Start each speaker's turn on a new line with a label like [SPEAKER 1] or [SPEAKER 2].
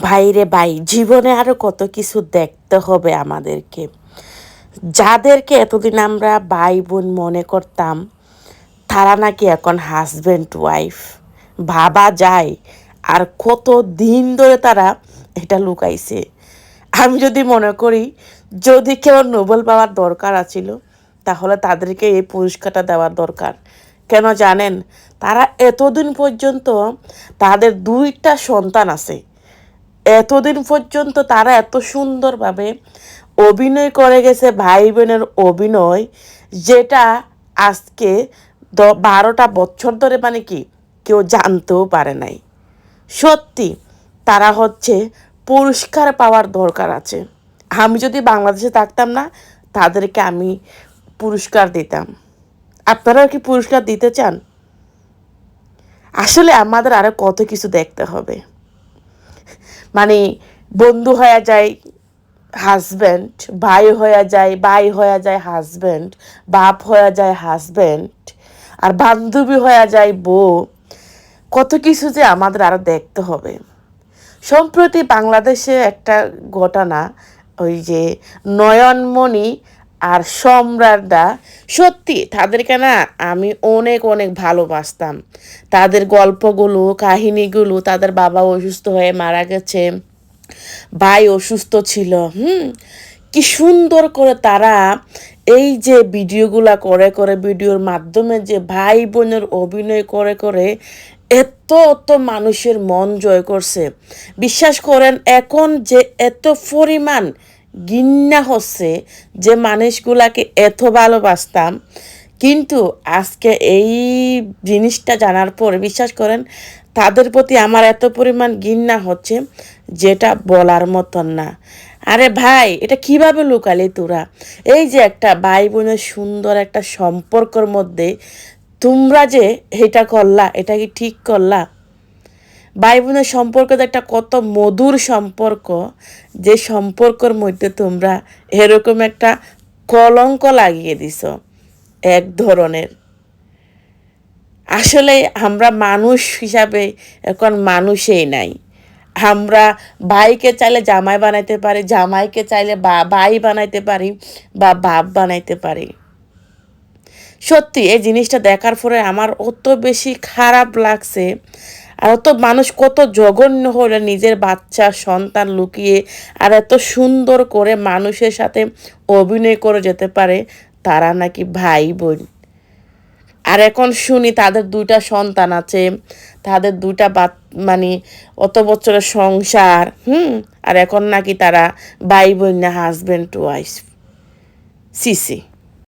[SPEAKER 1] ভাইরে ভাই, জীবনে আরও কত কিছু দেখতে হবে আমাদেরকে। যাদেরকে এতদিন আমরা ভাই বোন মনে করতাম, তারা নাকি এখন হাজব্যান্ড ওয়াইফ ভাবা যায়, আর কত দিন ধরে তারা এটা লুকাইছে। আমি যদি মনে করি, যদি কেউ নোবেল পাওয়ার দরকার আছিল, তাহলে তাদেরকে এই পুরস্কারটা দেওয়ার দরকার। কেন জানেন? তারা এতদিন পর্যন্ত তাদের দুইটা সন্তান আছে। এতদিন পর্যন্ত তারা এত সুন্দরভাবে অভিনয় করে গেছে ভাই বোনের অভিনয়, যেটা আজকে দ, বারোটা বছর ধরে মানে কি কেউ জানতেও পারে নাই। সত্যি, তারা হচ্ছে পুরস্কার পাওয়ার দরকার আছে। আমি যদি বাংলাদেশে থাকতাম না, তাদেরকে আমি পুরস্কার দিতাম। আপনারাও কি পুরস্কার দিতে চান? আসলে আমাদের আরও কত কিছু দেখতে হবে। মানে বন্ধু হয়ে যায় হাজব্যান্ড ভাই হয়ে যায়, ভাই হয়ে যায় হাজব্যান্ড বাপ হয়ে যায় হাজব্যান্ড আর বান্ধবী হয়ে যায় বউ। কত কিছু যে আমাদের আরও দেখতে হবে। সম্প্রতি বাংলাদেশে একটা ঘটনা, ওই যে নয়নমণি আর সম্রাটদা সত্যি তাদেরকে না আমি অনেক অনেক ভালোবাসতাম। তাদের গল্পগুলো, কাহিনীগুলো, তাদের বাবা অসুস্থ হয়ে মারা গেছে, ভাই অসুস্থ ছিল, হুম? কি সুন্দর করে তারা এই যে ভিডিওগুলা করে করে ভিডিওর মাধ্যমে যে ভাই বোনের অভিনয় করে করে এত এত মানুষের মন জয় করছে। বিশ্বাস করেন, এখন যে এত পরিমাণ গিন্না হচ্ছে যে মানুষগুলাকে এত ভালোবাসতাম। কিন্তু আজকে এই জিনিসটা জানার পর বিশ্বাস করেন, তাদের প্রতি আমার এত পরিমাণ ঘৃণা হচ্ছে যেটা বলার মতন না। আরে ভাই, এটা কীভাবে লুকালি তোরা? এই যে একটা ভাই বোনের সুন্দর একটা সম্পর্কর মধ্যে তোমরা যে এটা করলা, এটা কি ঠিক করলা? ভাই বোনের সম্পর্ক তো একটা কত মধুর সম্পর্ক, যে সম্পর্কর মধ্যে তোমরা এরকম একটা কলঙ্ক লাগিয়ে দিছ এক ধরনের। আসলে আমরা মানুষ হিসাবে এখন মানুষেই নাই। আমরা ভাইকে চাইলে জামাই বানাইতে পারি, জামাইকে চাইলে বা, ভাই বানাইতে পারি বা বাপ বানাইতে পারি। সত্যি এই জিনিসটা দেখার পরে আমার অত বেশি খারাপ লাগছে আর অত মানুষ কত জঘন্য হলে নিজের বাচ্চা, সন্তান লুকিয়ে, আর এত সুন্দর করে মানুষের সাথে অভিনয় করে যেতে পারে তারা নাকি ভাই বোন। আর এখন শুনি তাদের দুইটা সন্তান আছে, তাদের দুইটা বাত মানে অত বছরের সংসার, হুম? আর এখন নাকি তারা ভাই বোন না হাজব্যান্ড ওয়াইফ সিসি